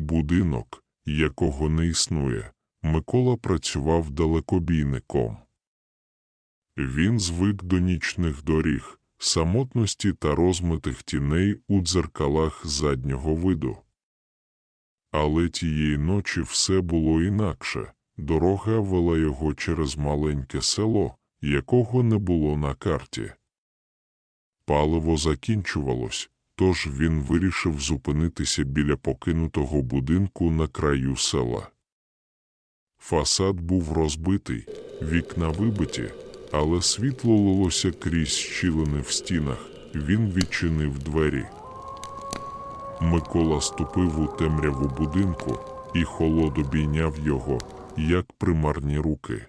будинок, якого не існує. Микола працював далекобійником. Він звик до нічних доріг, самотності та розмитих тіней у дзеркалах заднього виду. Але тієї ночі все було інакше. Дорога вела його через маленьке село, якого не було на карті. Паливо закінчувалось, тож він вирішив зупинитися біля покинутого будинку на краю села. Фасад був розбитий, вікна вибиті, але світло лилося крізь щілини в стінах. Він відчинив двері. Микола ступив у темряву будинку, і холод обійняв його, як примарні руки.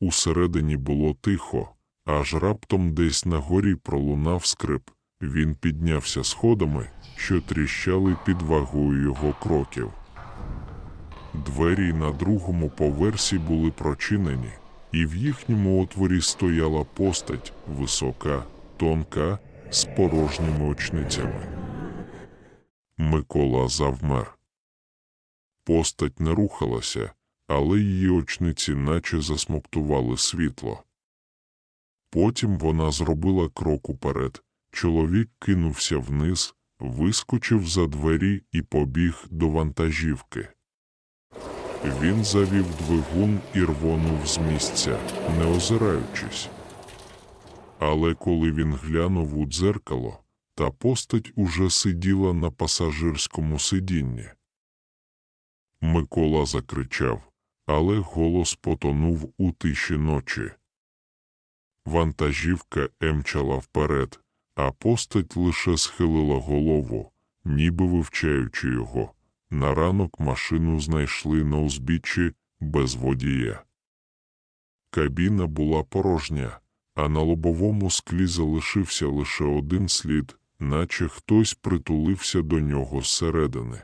Усередині було тихо, аж раптом десь на горі пролунав скрип. Він піднявся сходами, що тріщали під вагою його кроків. Двері на другому поверсі були прочинені, і в їхньому отворі стояла постать висока, тонка, з порожніми очницями. Микола завмер. Постать не рухалася, але її очниці наче засмоктували світло. Потім вона зробила крок уперед. Чоловік кинувся вниз, вискочив за двері і побіг до вантажівки. Він завів двигун і рвонув з місця, не озираючись. Але коли він глянув у дзеркало, та постать уже сиділа на пасажирському сидінні. Микола закричав, але голос потонув у тиші ночі. Вантажівка емчала вперед, а постать лише схилила голову, ніби вивчаючи його. На ранок машину знайшли на узбіччі без водія. Кабіна була порожня, а на лобовому склі залишився лише один слід, наче хтось притулився до нього зсередини.